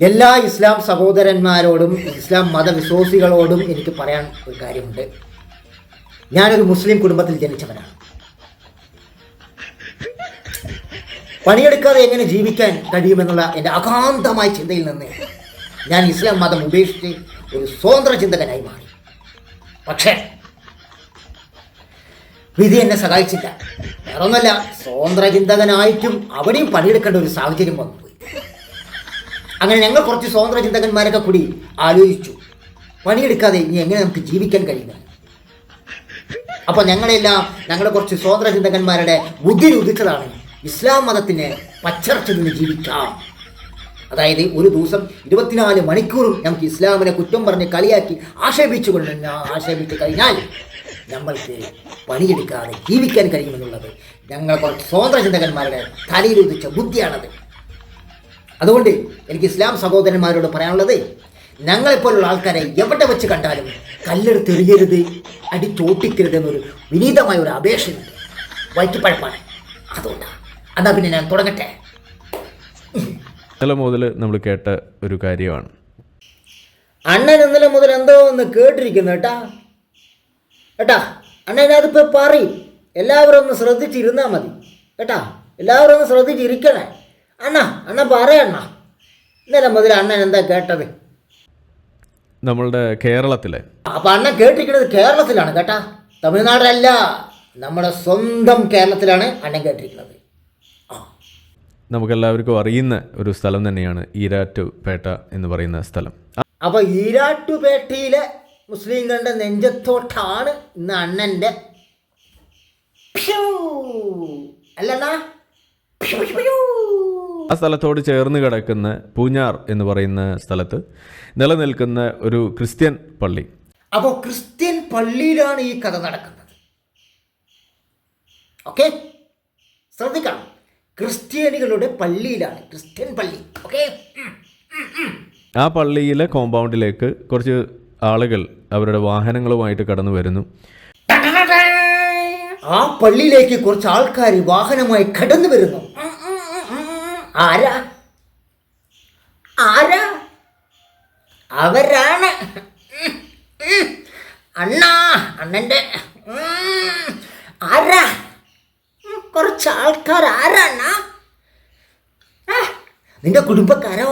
എല്ലാ ഇസ്ലാം സഹോദരന്മാരോടും ഇസ്ലാം മതവിശ്വാസികളോടും എനിക്ക് പറയാൻ ഒരു കാര്യമുണ്ട്. ഞാനൊരു മുസ്ലിം കുടുംബത്തിൽ ജനിച്ചവനാണ്. പണിയെടുക്കാതെ എങ്ങനെ ജീവിക്കാൻ കഴിയുമെന്നുള്ള എന്റെ അകാന്തമായ ചിന്തയിൽ നിന്ന് ഞാൻ ഇസ്ലാം മതം ഉപേക്ഷിച്ച് ഒരു സ്വതന്ത്ര ചിന്തകനായി മാറി. പക്ഷേ വിധി എന്നെ സഹായിച്ചില്ല. വേറൊന്നല്ല സ്വതന്ത്ര ചിന്തകനായിട്ടും അവിടെയും പണിയെടുക്കേണ്ട ഒരു സാഹചര്യം വന്നുപോയി അങ്ങനെ ഞങ്ങൾ കുറച്ച് സ്വതന്ത്ര ചിന്തകന്മാരൊക്കെ കൂടി ആലോചിച്ചു. പണിയെടുക്കാതെ ഇനി എങ്ങനെ നമുക്ക് ജീവിക്കാൻ കഴിയുന്നത് അപ്പൊ ഞങ്ങളെല്ലാം ഞങ്ങളെ കുറച്ച് സ്വതന്ത്ര ചിന്തകന്മാരുടെ ബുദ്ധി ഉദിച്ചതാണ് ഇസ്ലാം മതത്തിന് പച്ചർച്ച നിന്ന് ജീവിക്കാം. അതായത് ഒരു ദിവസം ഇരുപത്തിനാല് മണിക്കൂറും നമുക്ക് ഇസ്ലാമിനെ കുറ്റം പറഞ്ഞ് കളിയാക്കി ആക്ഷേപിച്ചുകൊണ്ട് ആക്ഷേപിച്ചു കഴിഞ്ഞാൽ നമ്മൾക്ക് പണിയെടുക്കാതെ ജീവിക്കാൻ കഴിയുമെന്നുള്ളത് ഞങ്ങൾ കുറച്ച് സ്വതന്ത്ര ചിന്തകന്മാരുടെ തലയിൽ ഉദിച്ച ബുദ്ധിയാണത്. അതുകൊണ്ട് എനിക്ക് ഇസ്ലാം സഹോദരന്മാരോട് പറയാനുള്ളത് ഞങ്ങളെപ്പോലുള്ള ആൾക്കാരെ എവിടെ വെച്ച് കണ്ടാലും കല്ലെടുത്ത് എറിയരുത് അടിച്ചോട്ടിക്കരുത് എന്നൊരു വിനീതമായ ഒരു അപേക്ഷയുണ്ട്. വൈറ്റിപ്പഴപ്പാണ് അതുകൊണ്ടാണ് അതാ പിന്നെ ഞാൻ തുടങ്ങട്ടെ. ഇന്നലെ മുതൽ നമ്മൾ കേട്ട ഒരു കാര്യമാണ്. അണ്ണൻ ഇന്നലെ മുതൽ എന്തോ ഒന്ന് കേട്ടിരിക്കുന്നു കേട്ടാ. കേട്ടാ അണ്ണൻ അതിപ്പോ പറയും. എല്ലാവരും ഒന്ന് ശ്രദ്ധിച്ചിരുന്നാ മതി. കേട്ടാ എല്ലാവരും ഒന്ന് ശ്രദ്ധിച്ചിരിക്കണേ. അണ്ണ അണ്ണ പറയണ്ണ ഇന്നലെ മുതൽ അണ്ണൻ എന്താ കേട്ടത്? നമ്മളുടെ കേരളത്തിലെ. അപ്പൊ അണ്ണ കേട്ടിരിക്കുന്നത് കേരളത്തിലാണ് കേട്ടാ. തമിഴ്നാടല്ല നമ്മുടെ സ്വന്തം കേരളത്തിലാണ് അണ്ണൻ കേട്ടിരിക്കുന്നത്. നമുക്കെല്ലാവർക്കും അറിയുന്ന ഒരു സ്ഥലം തന്നെയാണ് ഈരാറ്റുപേട്ട എന്ന് പറയുന്ന സ്ഥലം. അപ്പൊ ഈരാറ്റുപേട്ടയിലെ മുസ്ലിങ്ങളുടെ നെഞ്ചത്തോട്ടാണ് ഇന്ന് അണ്ണന്റെ അല്ലെന്നാ അല്ലണ്ണാ. ആ സ്ഥലത്തോട് ചേർന്ന് കിടക്കുന്ന പൂഞ്ഞാർ എന്ന് പറയുന്ന സ്ഥലത്ത് നിലനിൽക്കുന്ന ഒരു ക്രിസ്ത്യൻ പള്ളി. അപ്പോ ക്രിസ്ത്യൻ പള്ളിയിലാണ് ഈ കഥ നടക്കുന്നത്. ഓക്കെ? ശ്രദ്ധിക്കണം. ക്രിസ്ത്യാനികളുടെ പള്ളിയിലാണ്. ക്രിസ്ത്യൻ പള്ളി. ഓക്കെ? ആ പള്ളിയിലെ കോമ്പൗണ്ടിലേക്ക് കുറച്ച് ആളുകൾ അവരുടെ വാഹനങ്ങളുമായിട്ട് കടന്നു വരുന്നു. ആ പള്ളിയിലേക്ക് കുറച്ച് ആൾക്കാർ വാഹനമായി കടന്നു വരുന്നു. ആരാ? ആരാ? അവരാണ്. അണ്ണാ അണ്ണന്റെ ആരാ? കുറച്ച് ആൾക്കാർ ആരാണ നിന്റെ കുടുംബക്കാരോ?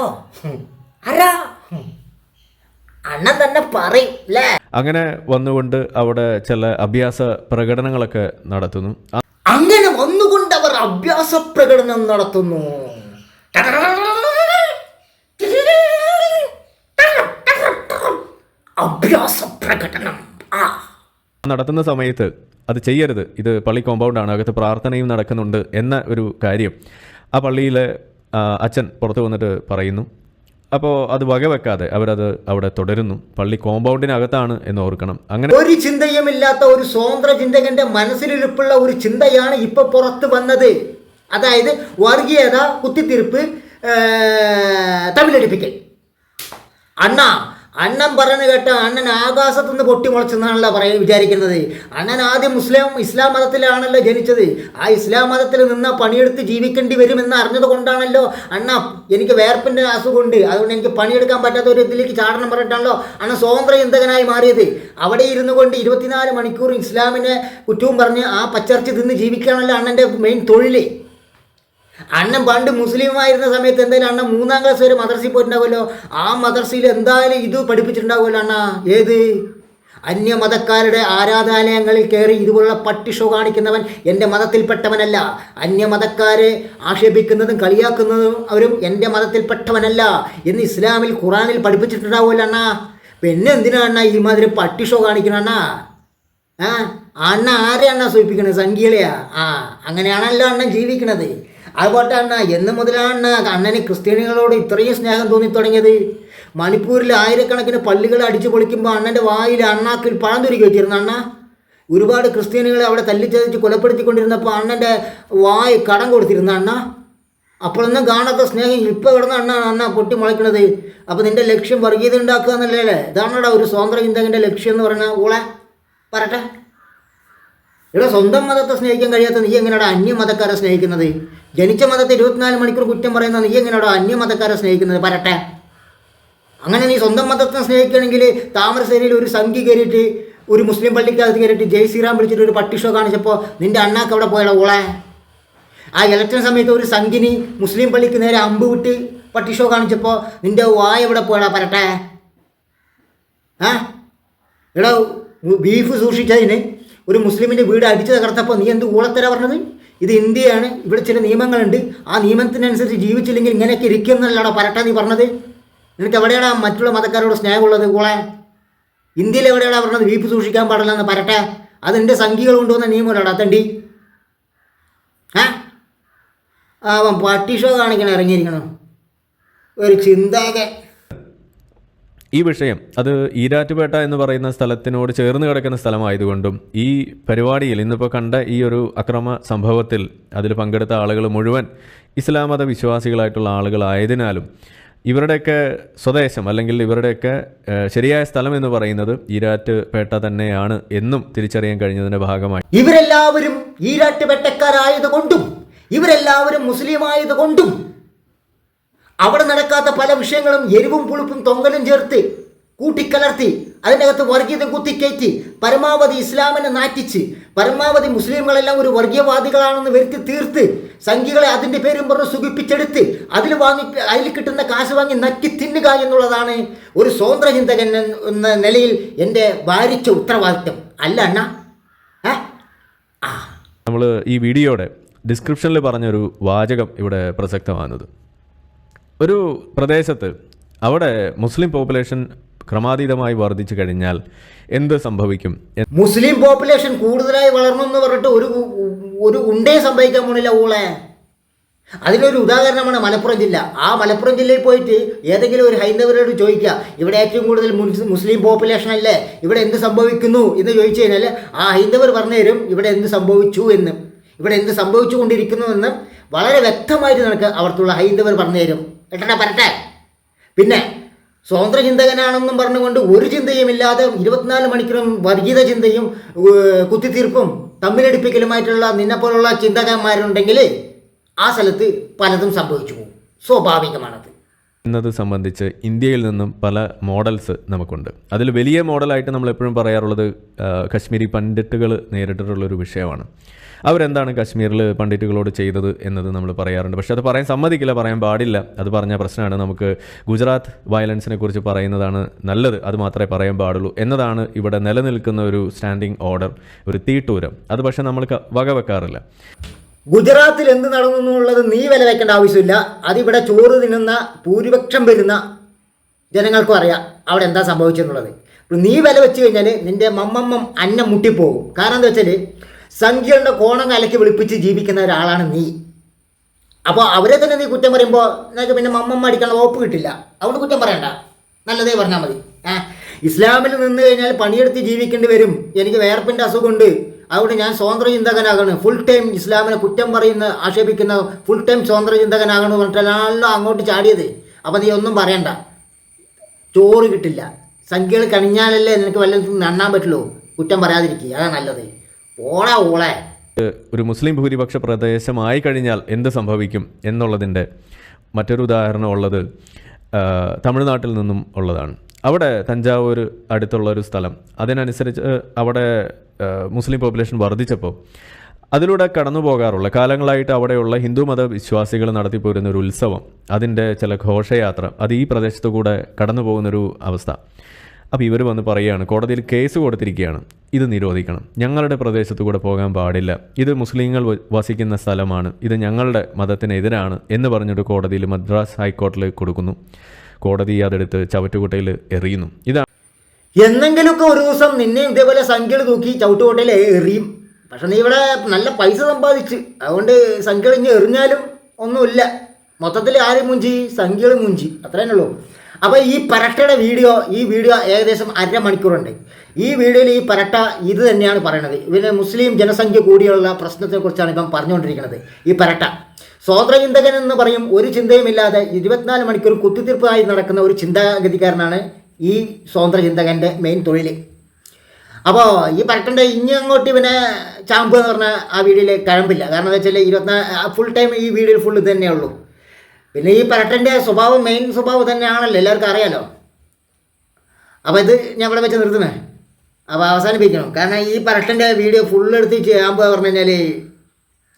ആരാ? അണ്ണൻ തന്നെ പറയും അല്ലേ? അങ്ങനെ വന്നുകൊണ്ട് അവിടെ ചില അഭ്യാസ പ്രകടനങ്ങളൊക്കെ നടത്തുന്നു. അങ്ങനെ വന്നുകൊണ്ട് അവർ അഭ്യാസ പ്രകടനം നടത്തുന്നു. അഭ്യാസ പ്രകടനം ആ. നടത്തുന്ന സമയത്ത് അത് ചെയ്യരുത്. ഇത് പള്ളി കോമ്പൗണ്ടാണ് അകത്ത് പ്രാർത്ഥനയും നടക്കുന്നുണ്ട് എന്ന ഒരു കാര്യം ആ പള്ളിയിലെ അച്ഛൻ പുറത്ത് വന്നിട്ട് പറയുന്നു. അപ്പോൾ അത് വകവെക്കാതെ അവരത് അവിടെ തുടരുന്നു. പള്ളി കോമ്പൗണ്ടിനകത്താണ് എന്ന് ഓർക്കണം. അങ്ങനെ ഒരു ചിന്തയുമില്ലാത്ത ഒരു സ്വതന്ത്ര ചിന്തകന്റെ മനസ്സിലിരിപ്പുള്ള ഒരു ചിന്തയാണ് ഇപ്പൊ പുറത്ത് വന്നത്. അതായത് വർഗീയത കുത്തിത്തിരിപ്പ് തമിഴടിപ്പിക്കൽ അണ്ണ അണ്ണൻ പറഞ്ഞു കേട്ട അണ്ണൻ ആകാശത്തുനിന്ന് പൊട്ടി മുളച്ചെന്നാണല്ലോ പറയാൻ വിചാരിക്കുന്നത്. അണ്ണൻ ആദ്യം മുസ്ലിം ഇസ്ലാം മതത്തിലാണല്ലോ ജനിച്ചത്. ആ ഇസ്ലാം മതത്തിൽ നിന്ന് പണിയെടുത്ത് ജീവിക്കേണ്ടി വരുമെന്ന് അറിഞ്ഞത് കൊണ്ടാണല്ലോ അണ്ണ എനിക്ക് വേർപ്പിന്റെ അസുഖമുണ്ട്. അതുകൊണ്ട് എനിക്ക് പണിയെടുക്കാൻ പറ്റാത്ത ഒരു ഇതിലേക്ക് ചാടണം പറഞ്ഞിട്ടാണല്ലോ അണ്ണൻ സ്വതന്ത്ര ചിന്തകനായി മാറിയത്. അവിടെ ഇരുന്നു കൊണ്ട് ഇരുപത്തിനാല് മണിക്കൂർ ഇസ്ലാമിനെ കുറ്റവും പറഞ്ഞ് ആ പച്ചർച്ച് തിന്ന് ജീവിക്കുകയാണല്ലോ അണ്ണന്റെ മെയിൻ തൊഴിൽ അണ്ണൻ പണ്ട് മുസ്ലിം ആയിരുന്ന സമയത്ത് എന്തായാലും അണ്ണൻ മൂന്നാം ക്ലാസ് വരെ മദർസയിൽ പോയിട്ടുണ്ടാവുമല്ലോ. ആ മദർസയിൽ എന്തായാലും ഇത് പഠിപ്പിച്ചിട്ടുണ്ടാവുമല്ലോ അണ്ണ. ഏത്? അന്യമതക്കാരുടെ ആരാധനാലയങ്ങളിൽ കയറി ഇതുപോലുള്ള പട്ടി ഷോ കാണിക്കുന്നവൻ എന്റെ മതത്തിൽപ്പെട്ടവനല്ല. അന്യമതക്കാരെ ആക്ഷേപിക്കുന്നതും കളിയാക്കുന്നതും അവരും എന്റെ മതത്തിൽപ്പെട്ടവനല്ല എന്ന് ഇസ്ലാമിൽ ഖുറാനിൽ പഠിപ്പിച്ചിട്ടുണ്ടാവുമല്ലോ അണ്ണ. പിന്നെ എന്തിനാ അണ്ണ ഈ മാതിരി പട്ടി ഷോ കാണിക്കണം അണ്ണ? ആ അണ്ണ ആരെയാണ് സൂചിപ്പിക്കുന്നത് സംഖ്യകളെയാ? ആ അങ്ങനെയാണല്ലോ അണ്ണൻ ജീവിക്കണത്. അതുപോട്ടെ അണ്ണ എന്ന് മുതലാണ് അണ്ണന് ക്രിസ്ത്യാനികളോട് ഇത്രയും സ്നേഹം തോന്നി തുടങ്ങിയത് മണിപ്പൂരിൽ ആയിരക്കണക്കിന് പള്ളികൾ അടിച്ചു പൊളിക്കുമ്പോൾ അണ്ണന്റെ വായിൽ അണ്ണാക്കിൽ പഴം തുരുക്കി വെച്ചിരുന്നു അണ്ണ. ഒരുപാട് ക്രിസ്ത്യാനികളെ അവിടെ തല്ലിച്ചതച്ച് കൊലപ്പെടുത്തിക്കൊണ്ടിരുന്നപ്പോൾ അണ്ണന്റെ വായി കടം കൊടുത്തിരുന്ന അണ്ണ. അപ്പോഴൊന്നും കാണാത്ത സ്നേഹം ഇപ്പോൾ കിടന്ന അണ്ണ അണ്ണ പൊട്ടി മുളയ്ക്കണത്. അപ്പോൾ നിന്റെ ലക്ഷ്യം വർഗീയത ഉണ്ടാക്കുക എന്നല്ലേ? ഇതാണോടാ ഒരു സ്വതന്ത്ര ചിന്തകന്റെ ലക്ഷ്യം എന്ന് പറഞ്ഞാൽ ഊളെ പറട്ടെ ഇവിടെ സ്വന്തം മതത്തെ സ്നേഹിക്കാൻ കഴിയാത്ത നീ എങ്ങനെയാണ് അന്യമതക്കാരെ സ്നേഹിക്കുന്നത്? ജനിച്ച മതത്തെ ഇരുപത്തിനാല് മണിക്കൂർ കുറ്റം പറയുന്ന നീ എങ്ങനെയാടാ അന്യമതക്കാരെ സ്നേഹിക്കുന്നത്? പറട്ടെ അങ്ങനെ നീ സ്വന്തം മതത്തെ സ്നേഹിക്കണമെങ്കിൽ താമരശ്ശേരിയിൽ ഒരു സംഖ്യ കയറിയിട്ട് ഒരു മുസ്ലിം പള്ളിക്കകത്ത് കയറിയിട്ട് ജയ് ശ്രീറാം വിളിച്ചിട്ട് ഒരു പട്ടി ഷോ കാണിച്ചപ്പോൾ നിന്റെ അണ്ണാക്ക് അവിടെ പോയടാ ഓളെ. ആ ഇലക്ഷൻ സമയത്ത് ഒരു സംഖിനി മുസ്ലിം പള്ളിക്ക് നേരെ അമ്പ് വിട്ട് പട്ടി ഷോ കാണിച്ചപ്പോൾ നിന്റെ വായ എവിടെ പോയടാ? പരട്ടെ ആ എടാ ബീഫ് സൂക്ഷിച്ചതിന് ഒരു മുസ്ലിമിന്റെ വീട് അടിച്ചു തകർത്തപ്പോൾ നീ എന്ത് ഊളത്തര പറഞ്ഞത്? ഇത് ഇന്ത്യയാണ്. ഇവിടെ ചില നിയമങ്ങളുണ്ട്. ആ നിയമത്തിനനുസരിച്ച് ജീവിച്ചില്ലെങ്കിൽ ഇങ്ങനെയൊക്കെ ഇരിക്കും എന്നല്ലടാ പരട്ട നീ പറഞ്ഞത്? നിനക്ക് എവിടെയാണ് മറ്റുള്ള മതക്കാരോട് സ്നേഹമുള്ളത് ഊളെ? ഇന്ത്യയിൽ എവിടെയാണ് പറഞ്ഞത്? വീപ്പ് സൂക്ഷിക്കാൻ പാടില്ല എന്ന് പരട്ടെ. എന്റെ സംഖ്യകൾ കൊണ്ടുവന്ന നിയമമല്ലടാ തണ്ടി ആ അവൻ പട്ടി ഷോ കാണിക്കണം ഇറങ്ങിയിരിക്കണം? ഒരു ചിന്താകൻ ഈ വിഷയം അത് ഈരാറ്റുപേട്ട എന്ന് പറയുന്ന സ്ഥലത്തിനോട് ചേർന്ന് കിടക്കുന്ന സ്ഥലമായതുകൊണ്ടും ഈ പരിപാടിയിൽ ഇന്നിപ്പോൾ കണ്ട ഈ ഒരു അക്രമ സംഭവത്തിൽ അതിൽ പങ്കെടുത്ത ആളുകൾ മുഴുവൻ ഇസ്ലാം മത വിശ്വാസികളായിട്ടുള്ള ആളുകളായതിനാലും ഇവരുടെയൊക്കെ സ്വദേശം അല്ലെങ്കിൽ ഇവരുടെയൊക്കെ ശരിയായ സ്ഥലം എന്ന് പറയുന്നത് ഈരാറ്റുപേട്ട തന്നെയാണ് എന്നും തിരിച്ചറിയാൻ കഴിഞ്ഞതിന്റെ ഭാഗമായി. ഇവരെല്ലാവരും ഈരാറ്റുപേട്ടക്കാരായതുകൊണ്ടും ഇവരെല്ലാവരും മുസ്ലിം ആയതുകൊണ്ടും അവിടെ നടക്കാത്ത പല വിഷയങ്ങളും എരിവും പുളിപ്പും തൊങ്കലും ചേർത്ത് കൂട്ടിക്കലർത്തി അതിനകത്ത് വർഗീയത കുത്തിക്കയറ്റി പരമാവധി ഇസ്ലാമിനെ നാറ്റിച്ച് പരമാവധി മുസ്ലിങ്ങളെല്ലാം ഒരു വർഗീയവാദികളാണെന്ന് വരുത്തി തീർത്ത് സംഖ്യകളെ അതിന്റെ പേരും പറഞ്ഞ് സുഖിപ്പിച്ചെടുത്ത് അതിൽ വാങ്ങി അതിൽ കിട്ടുന്ന കാശ് വാങ്ങി നക്കി തിന്നുക എന്നുള്ളതാണ് ഒരു സ്വതന്ത്ര ചിന്തകൻ എന്ന നിലയിൽ എന്റെ ഭാരിച്ച ഉത്തരവാദിത്വം. അല്ല അണ്ണ. നമ്മൾ ഈ വീഡിയോയുടെ ഡിസ്ക്രിപ്ഷനിൽ പറഞ്ഞൊരു വാചകം ഇവിടെ പ്രസക്തമാകുന്നത്. ഒരു പ്രദേശത്ത് അവിടെ മുസ്ലിം പോപ്പുലേഷൻ ക്രമാതീതമായി വർദ്ധിച്ചു കഴിഞ്ഞാൽ എന്ത് സംഭവിക്കും? മുസ്ലിം പോപ്പുലേഷൻ കൂടുതലായി വളർന്നു എന്ന് പറഞ്ഞിട്ട് ഒരു ഒരു ഉണ്ടേ സംഭവിക്കാൻ പോണില്ല ഊളെ. അതിനൊരു ഉദാഹരണമാണ് മലപ്പുറം ജില്ല. ആ മലപ്പുറം ജില്ലയിൽ പോയിട്ട് ഏതെങ്കിലും ഒരു ഹൈന്ദവരോട് ചോദിക്കുക ഇവിടെ ഏറ്റവും കൂടുതൽ മുസ്ലിം പോപ്പുലേഷൻ അല്ലേ? ഇവിടെ എന്ത് സംഭവിക്കുന്നു? എന്ന് ചോദിച്ചു കഴിഞ്ഞാൽ ആ ഹൈന്ദവർ പറഞ്ഞു തരും ഇവിടെ എന്ത് സംഭവിച്ചു എന്ന്. ഇവിടെ എന്ത് സംഭവിച്ചു കൊണ്ടിരിക്കുന്നു എന്ന്. വളരെ വ്യക്തമായിട്ട് നിനക്ക് അവർക്കുള്ള ഹൈന്ദവർ പറഞ്ഞു തരും. കേട്ടേ പറട്ടെ പിന്നെ സ്വതന്ത്ര ചിന്തകനാണെന്നും പറഞ്ഞുകൊണ്ട് ഒരു ചിന്തയുമില്ലാതെ ഇരുപത്തിനാല് മണിക്കൂറും വർഗീത ചിന്തയും കുത്തിത്തീർപ്പും തമ്മിലടിപ്പിക്കലുമായിട്ടുള്ള നിന്നെപ്പോലുള്ള ചിന്തകന്മാരുണ്ടെങ്കിൽ ആ സ്ഥലത്ത് പലതും സംഭവിച്ചു പോകും. സ്വാഭാവികമാണത്. എന്നത് സംബന്ധിച്ച് ഇന്ത്യയിൽ നിന്നും പല മോഡൽസ് നമുക്കുണ്ട്. അതിൽ വലിയ മോഡലായിട്ട് നമ്മൾ എപ്പോഴും പറയാറുള്ളത് കശ്മീരി പണ്ഡിറ്റുകൾ നേരിട്ടിട്ടുള്ളൊരു വിഷയമാണ്. അവരെന്താണ് കശ്മീരിൽ പണ്ഡിറ്റുകളോട് ചെയ്തത് എന്നത് നമ്മൾ പറയാറുണ്ട്. പക്ഷേ അത് പറയാൻ സമ്മതിക്കില്ല പറയാൻ പാടില്ല. അത് പറഞ്ഞ പ്രശ്നമാണ്. നമുക്ക് ഗുജറാത്ത് വയലൻസിനെ കുറിച്ച് പറയുന്നതാണ് നല്ലത്. അത് മാത്രമേ പറയാൻ പാടുള്ളൂ എന്നതാണ് ഇവിടെ നിലനിൽക്കുന്ന ഒരു സ്റ്റാൻഡിങ് ഓർഡർ ഒരു തീട്ടൂരം. അത് പക്ഷേ നമ്മൾ വകവെക്കാറില്ല. ഗുജറാത്തിൽ എന്ത് നടന്നു എന്നുള്ളത് നീ വില വെക്കേണ്ട ആവശ്യമില്ല. അതിവിടെ ചോറ് തിന്നുന്ന ഭൂരിപക്ഷം വരുന്ന ജനങ്ങൾക്കും അറിയാം അവിടെ എന്താ സംഭവിച്ചെന്നുള്ളത്. നീ വില വെച്ച് കഴിഞ്ഞാൽ നിന്റെ മമ്മമ്മം അന്നം മുട്ടിപ്പോകും. കാരണം എന്താ വെച്ചാൽ സംഖ്യകളുടെ കോണം കലക്കി വിളിപ്പിച്ച് ജീവിക്കുന്ന ഒരാളാണ് നീ. അപ്പോൾ അവരെ തന്നെ നീ കുറ്റം പറയുമ്പോൾ നിനക്ക് പിന്നെ മമ്മമ്മ അടിക്കാനുള്ള വകുപ്പ് കിട്ടില്ല. അതുകൊണ്ട് കുറ്റം പറയണ്ട. നല്ലതേ പറഞ്ഞാൽ മതി. ഇസ്ലാമിൽ നിന്ന് കഴിഞ്ഞാൽ പണിയെടുത്ത് ജീവിക്കേണ്ടി വരും. എനിക്ക് വേർപ്പിന്റെ അസുഖമുണ്ട്. അതുകൊണ്ട് ഞാൻ സ്വതന്ത്ര ചിന്തകനാകണം ഫുൾ ടൈം ഇസ്ലാമിനെ കുറ്റം പറയുന്ന ആക്ഷേപിക്കുന്ന ഫുൾ ടൈം സ്വതന്ത്ര ചിന്തകനാകണം പറഞ്ഞിട്ടല്ലോ അങ്ങോട്ട് ചാടിയത്. അപ്പം നീ ഒന്നും പറയണ്ട. ചോറ് കിട്ടില്ല. സംഖ്യകൾ കണിഞ്ഞാലല്ലേ നിനക്ക് വല്ലതും നണ്ണാൻ പറ്റുള്ളൂ. കുറ്റം പറയാതിരിക്കുക അതാണ് നല്ലത്. ഓളാ. ഓളെ ഒരു മുസ്ലിം ഭൂരിപക്ഷ പ്രദേശമായി കഴിഞ്ഞാൽ എന്ത് സംഭവിക്കും എന്നുള്ളതിന്റെ മറ്റൊരു ഉദാഹരണം ഉള്ളത് തമിഴ്നാട്ടിൽ നിന്നും ഉള്ളതാണ്. അവിടെ തഞ്ചാവൂർ അടുത്തുള്ള ഒരു സ്ഥലം. അതിനനുസരിച്ച് അവിടെ മുസ്ലിം പോപ്പുലേഷൻ വർദ്ധിച്ചപ്പോൾ അതിലൂടെ കടന്നു പോകാറുള്ള കാലങ്ങളായിട്ട് അവിടെയുള്ള ഹിന്ദു മത വിശ്വാസികൾ നടത്തിപ്പോരുന്ന ഒരു ഉത്സവം അതിന്റെ ചില ഘോഷയാത്ര അത് ഈ പ്രദേശത്തു കൂടെ കടന്നു പോകുന്നൊരു അവസ്ഥ. അപ്പോൾ ഇവർ വന്ന് പറയുകയാണ് കോടതിയിൽ കേസ് കൊടുത്തിരിക്കുകയാണ് ഇത് നിരോധിക്കണം. ഞങ്ങളുടെ പ്രദേശത്തു കൂടെ പോകാൻ പാടില്ല. ഇത് മുസ്ലിങ്ങൾ വസിക്കുന്ന സ്ഥലമാണ്. ഇത് ഞങ്ങളുടെ മതത്തിനെതിരാണ് എന്ന് പറഞ്ഞിട്ട് കോടതിയിൽ മദ്രാസ് ഹൈക്കോടതിയിൽ കൊടുക്കുന്നു. കോടതി അതെടുത്ത് ചവറ്റുകുട്ടയിൽ എറിയുന്നു. ഇതാണ് എന്നെങ്കിലുമൊക്കെ ഒരു ദിവസം നിന്നെ ഇതേപോലെ സംഖ്യകൾ തൂക്കി ചവിട്ടുകോട്ടയിൽ എറിയും. പക്ഷെ നീ ഇവിടെ നല്ല പൈസ സമ്പാദിച്ച്. അതുകൊണ്ട് സംഖ്യകൾ ഇനി എറിഞ്ഞാലും ഒന്നുമില്ല. മൊത്തത്തിൽ ആരും മുഞ്ചി സംഖ്യകൾ മുഞ്ചി. അത്രേ ഉള്ളൂ. അപ്പോൾ ഈ പരട്ടയുടെ വീഡിയോ ഈ വീഡിയോ ഏകദേശം അരമണിക്കൂറുണ്ട്. ഈ വീഡിയോയിൽ ഈ പരട്ട ഇത് തന്നെയാണ് പറയണത് ഇവന് മുസ്ലിം ജനസംഖ്യ കൂടിയുള്ള പ്രശ്നത്തെക്കുറിച്ചാണ് ഇപ്പം പറഞ്ഞുകൊണ്ടിരിക്കുന്നത്. ഈ പരട്ട. സ്വതന്ത്ര ചിന്തകൻ എന്ന് പറയും ഒരു ചിന്തയുമില്ലാതെ ഇരുപത്തിനാല് മണിക്കൂർ കുത്തിത്തീർപ്പായി നടക്കുന്ന ഒരു ചിന്താഗതിക്കാരനാണ് ഈ സ്വാതന്ത്ര്യചിന്തകന്റെ മെയിൻ തൊഴിൽ അപ്പോൾ ഈ പരട്ടന്റെ ഇനി അങ്ങോട്ട് ഇവനെ ചാമ്പ് എന്ന് പറഞ്ഞാൽ ആ വീഡിയോയിൽ കഴമ്പില്ല. കാരണം എന്താ വെച്ചാൽ ഇരുപത്തിനാല് ഫുൾ ടൈം ഈ വീഡിയോയിൽ ഫുൾ ഇത് തന്നെയേ ഉള്ളൂ. പിന്നെ ഈ പരട്ടന്റെ സ്വഭാവം മെയിൻ സ്വഭാവം തന്നെയാണല്ലോ എല്ലാവർക്കും അറിയാലോ? അപ്പോൾ ഇത് ഞാൻ ഇവിടെ വെച്ച് നിർത്തുന്നേ. അപ്പോൾ അവസാനിപ്പിക്കണം. കാരണം ഈ പരട്ടന്റെ വീഡിയോ ഫുൾ എടുത്ത് ചെയ്യാൻ പോകുക പറഞ്ഞു കഴിഞ്ഞാൽ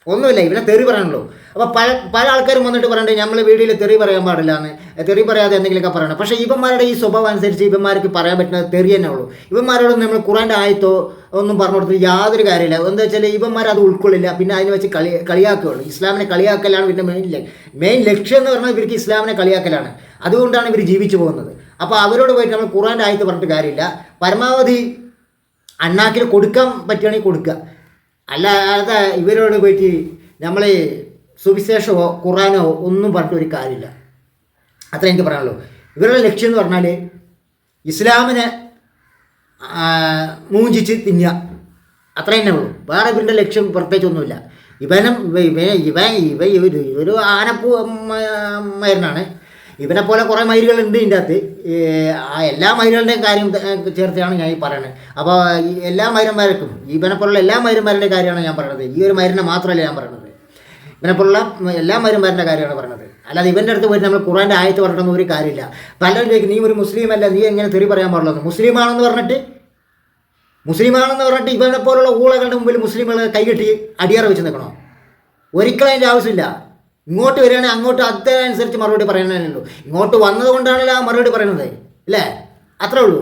ഒന്നുമില്ല ഇവിടെ തെറി പറയണല്ലോ. അപ്പോൾ പല പല ആൾക്കാരും വന്നിട്ട് പറയണ്ടേ നമ്മൾ വീഡിയോയിൽ തെറി പറയാൻ പാടില്ല എന്ന് തെറി പറയാതെ എന്തെങ്കിലുമൊക്കെ പറയണം. പക്ഷേ ഇവന്മാരുടെ ഈ സ്വഭാവം അനുസരിച്ച് ഇവന്മാർക്ക് പറയാൻ പറ്റുന്നത് തെറി തന്നെ ഉള്ളൂ. ഇവന്മാരോട് നമ്മൾ ഖുറാന്റെ ആയത്തോ ഒന്നും പറഞ്ഞു കൊടുത്തിട്ട് യാതൊരു കാര്യമില്ല. എന്താ വെച്ചാൽ ഇവന്മാർ അത് ഉൾക്കൊള്ളില്ല. പിന്നെ അതിനെ വെച്ച് കളി കളിയാക്കുകയുള്ളൂ. ഇസ്ലാമിനെ കളിയാക്കലാണ് പിന്നെ മെയിൻ മെയിൻ ലക്ഷ്യം എന്ന് പറഞ്ഞാൽ ഇവർക്ക് ഇസ്ലാമിനെ കളിയാക്കലാണ്. അതുകൊണ്ടാണ് ഇവർ ജീവിച്ചു പോകുന്നത്. അപ്പോൾ അവരോട് പോയിട്ട് നമ്മൾ ഖുറാന്റെ ആയത്ത് പറഞ്ഞിട്ട് കാര്യമില്ല. പരമാവധി അണ്ണാക്കിൽ കൊടുക്കാൻ പറ്റുകയാണെങ്കിൽ കൊടുക്കുക. അല്ലാതെ ഇവരോട് പോയിട്ട് നമ്മൾ സുവിശേഷമോ ഖുറാനോ ഒന്നും പറഞ്ഞിട്ട് ഒരു കാര്യമില്ല. അത്ര എനിക്ക് പറയാനുള്ളൂ. ഇവരുടെ ലക്ഷ്യം എന്ന് പറഞ്ഞാൽ ഇസ്ലാമിനെ മൂഞ്ചിച്ച് തിന്നുക. അത്ര തന്നെ ഉള്ളൂ. വേറെ ഇവരുടെ ലക്ഷ്യം പ്രത്യേകിച്ചൊന്നുമില്ല ഇവനും ഇവ- ഇവ ഇവ ഇവ ഇവർ ഒരു ആനപ്പൂ മരുന്നാണ്. ഇവനെ പോലെ കുറേ മയിലുകളുണ്ട് ഇതിന്റെ അകത്ത്. എല്ലാ മയിലുകളുടെയും കാര്യം ചേർത്തിയാണ് ഞാൻ ഈ പറയുന്നത് അപ്പോൾ എല്ലാ മൈരന്മാർക്കും ഇവനെ പോലുള്ള എല്ലാ മൈരന്മാരുടെ കാര്യമാണ് ഞാൻ പറയുന്നത് ഈ ഒരു മരുന്നിനെ മാത്രമല്ല ഞാൻ പറയുന്നത് ഇവനെ പോലുള്ള എല്ലാ മരുമാരുടെ കാര്യമാണ് പറഞ്ഞത്. അല്ലാതെ ഇവന്റെ അടുത്ത് പോയിട്ട് നമ്മൾ ഖുറാന്റെ ആയത്ത് പറഞ്ഞിട്ടൊന്നും ഒരു കാര്യമില്ല. പലരിലേക്ക് നീ ഒരു മുസ്ലിം അല്ല നീ എങ്ങനെ തെറി പറയാൻ പാടുള്ളത്? മുസ്ലിം ആണെന്ന് പറഞ്ഞിട്ട്? മുസ്ലിമാണെന്ന് പറഞ്ഞിട്ട് ഇവനെ പോലുള്ള ഊളകളുടെ മുമ്പിൽ മുസ്ലിമുകൾ കൈകെട്ടി അടിയറ വെച്ച് നിൽക്കണോ? ഒരിക്കലും അതിന്റെ ആവശ്യമില്ല. ഇങ്ങോട്ട് വരികയാണെങ്കിൽ അങ്ങോട്ട് അതനുസരിച്ച് മറുപടി പറയണമല്ലോ ഇങ്ങോട്ട് വന്നത് കൊണ്ടാണല്ലോ ആ മറുപടി പറയുന്നത് അല്ലേ അത്രേ ഉള്ളൂ.